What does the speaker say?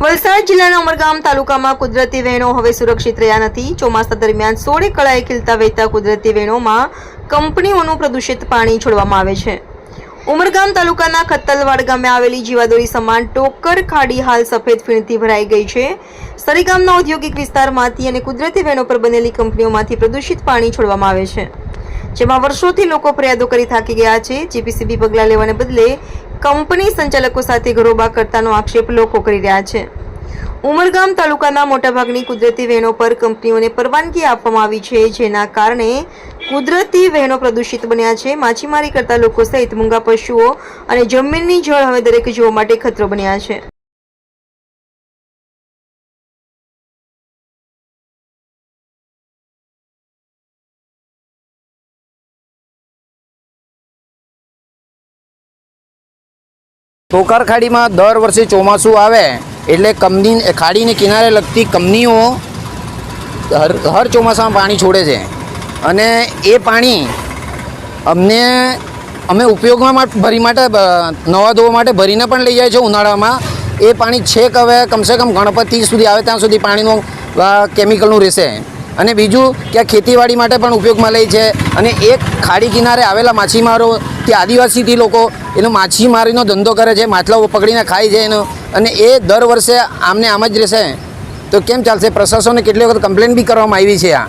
બોટાદ જિલ્લાના ઉમરગામ તાલુકામાં કુદરતી વેણો હવે સુરક્ષિત રહ્યા નથી. ચોમાસા દરમિયાન સોળે કળાએ ખીલતા વહેતા કુદરતી વેણોમાં કંપનીઓનું પ્રદૂષિત પાણી છોડવામાં આવે છે. ઉમરગામ તાલુકાના ખત્તલવાડ ગામે આવેલી જીવાદોરી સમાન ટોકર ખાડી હાલ સફેદ ફીણથી ભરાઈ ગઈ છે. સરીગામના ઔદ્યોગિક વિસ્તારમાંથી અને કુદરતી વેણો પર બનેલી કંપનીઓમાંથી પ્રદૂષિત પાણી છોડવામાં આવે છે. જેમાં વર્ષોથી લોકો ફરિયાદો કરી થાકી ગયા છે. જીપીસીબી પગલાં લેવાને બદલે કંપની સંચાલકો સાથે ઘરોબા કરતાનો આક્ષેપ લોકો કરી રહ્યા છે. ઉમરગામ તાલુકાના મોટાભાગની કુદરતી વહેણો પર કંપનીઓને પરવાનગી આપવામાં આવી છે, જેના કારણે કુદરતી વહેણો પ્રદૂષિત બન્યા છે. માછીમારી કરતા લોકો સહિત મૂંગા પશુઓ અને જમીનની જળ હવે દરેક જીવો માટે ખતરો બન્યા છે. ટોકર ખાડીમાં દર વર્ષે ચોમાસું આવે એટલે કંપની ખાડીને કિનારે લગતી કંપનીઓ હર હર ચોમાસામાં પાણી છોડે છે. અને એ પાણી અમને, અમે ઉપયોગમાં ભરી માટે નવા ધોવા માટે ભરીને પણ લઈ જાય છે ઉનાળામાં. એ પાણી છેક હવે કમસે કમ ગણપતિ સુધી આવે ત્યાં સુધી પાણીનું કેમિકલનું રહેશે. અને બીજું કે ખેતીવાડી માટે પણ ઉપયોગમાં લે છે. અને એક ખાડી કિનારે આવેલા માછીમારો કે આદિવાસીથી લોકો એનો માછીમારીનો ધંધો કરે છે માછલાઓ પકડીને ખાય છે એનો. અને એ દર વર્ષે આમને આમ જ રહેશે. તો કેમ ચાલશે? પ્રશાસને કેટલી વખત કમ્પ્લેન બી કરવામાં આવી છે આ?